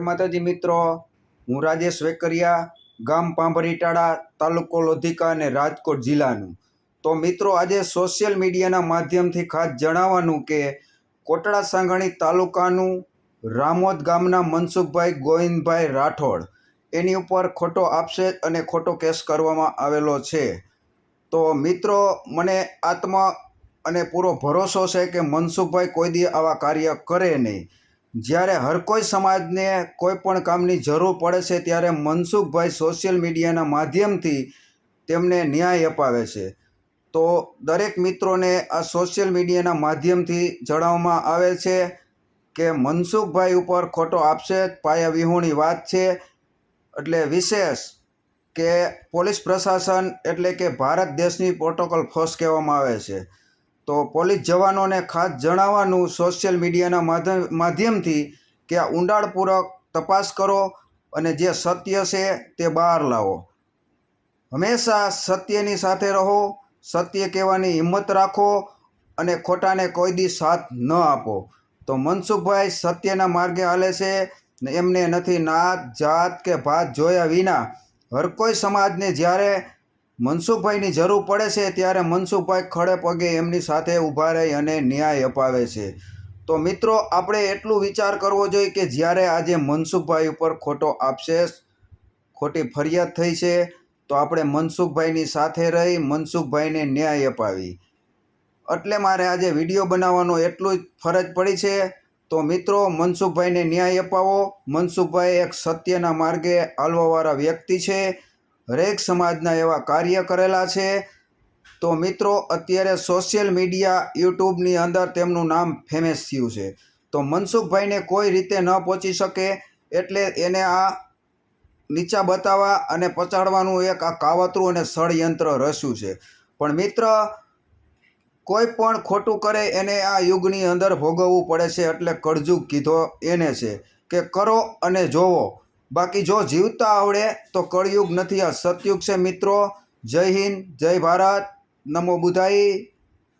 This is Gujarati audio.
માતાજી મિત્રો, હું રાજેશ વેકરિયા, ગામ પાંભરીટાળા, તાલુકો લોધિકા અને રાજકોટ જિલ્લાનું. તો મિત્રો, આજે સોશિયલ મીડિયાના માધ્યમથી ખાસ જણાવવાનું કે કોટડા સાંઘાણી તાલુકાનું રામોદ ગામના મનસુખભાઈ ગોવિંદભાઈ રાઠોડ એની ઉપર ખોટો આપશે અને ખોટો કેસ કરવામાં આવેલો છે. તો મિત્રો, મને આત્મા અને પૂરો ભરોસો છે કે મનસુખભાઈ કોઈ દી આવા કાર્ય કરે નહીં. જ્યારે હર કોઈ સમાજને કોઈ પણ કામની જરૂર પડે છે, ત્યારે મનસુખભાઈ સોશિયલ મીડિયાના માધ્યમથી તેમને ન્યાય અપાવે છે. તો દરેક મિત્રોને આ સોશિયલ મીડિયાના માધ્યમથી જણાવવામાં આવે છે કે મનસુખભાઈ ઉપર ખોટો આપશે પાયા વાત છે. એટલે વિશેષ કે પોલીસ પ્રશાસન એટલે કે ભારત દેશની પ્રોટોકોલ ફોર્સ કહેવામાં આવે છે. તો પોલીસ જવાનોને ખાસ જણાવવાનું સોશિયલ મીડિયાના માધ્યમથી કે આ ઊંડાણપૂર્વક તપાસ કરો અને જે સત્ય છે તે બહાર લાવો. હંમેશા સત્યની સાથે રહો, સત્ય કહેવાની હિંમત રાખો અને ખોટાને કોઈ દી સાથ ન આપો. તો મનસુખભાઈ સત્યના માર્ગે હાલે છે ને એમને નથી નાત, જાત કે ભાત જોયા વિના હર કોઈ સમાજને જ્યારે મનસુખભાઈની જરૂર પડે છે ત્યારે મનસુખભાઈ ખડે પગે એમની સાથે ઊભા રહી અને ન્યાય અપાવે છે. તો મિત્રો, આપણે એટલું વિચાર કરવો જોઈએ કે જ્યારે આજે મનસુખભાઈ ઉપર ખોટો આપશે ખોટી ફરિયાદ થઈ છે, તો આપણે મનસુખભાઈની સાથે રહી, મનસુખભાઈને ન્યાય અપાવી. એટલે મારે આજે વીડિયો બનાવવાનો એટલું જ ફરજ પડી છે. તો મિત્રો, મનસુખભાઈને ન્યાય અપાવો. મનસુખભાઈ એક સત્યના માર્ગે હાલવાવાળા વ્યક્તિ છે. હરેક સમાજના એવા કાર્ય કરેલા છે. તો મિત્રો, અત્યારે સોશિયલ મીડિયા યુટ્યુબની અંદર તેમનું નામ ફેમસ થયું છે. તો મનસુખભાઈને કોઈ રીતે ન પહોંચી શકે એટલે એને આ નીચા બતાવવા અને પચાડવાનું એક આ કાવતરું અને ષડયંત્ર રચ્યું છે. પણ મિત્ર, કોઈ પણ ખોટું કરે એને આ યુગની અંદર ભોગવવું પડે છે એટલે કળજુગ કીધો એને છે કે કરો અને જોવો. બાકી જો જીવતા આવડે તો કળયુગ નથી. આ સતયુગ છે, મિત્રો. જય હિન્દ, જય ભારત. નમો બુધાઈ.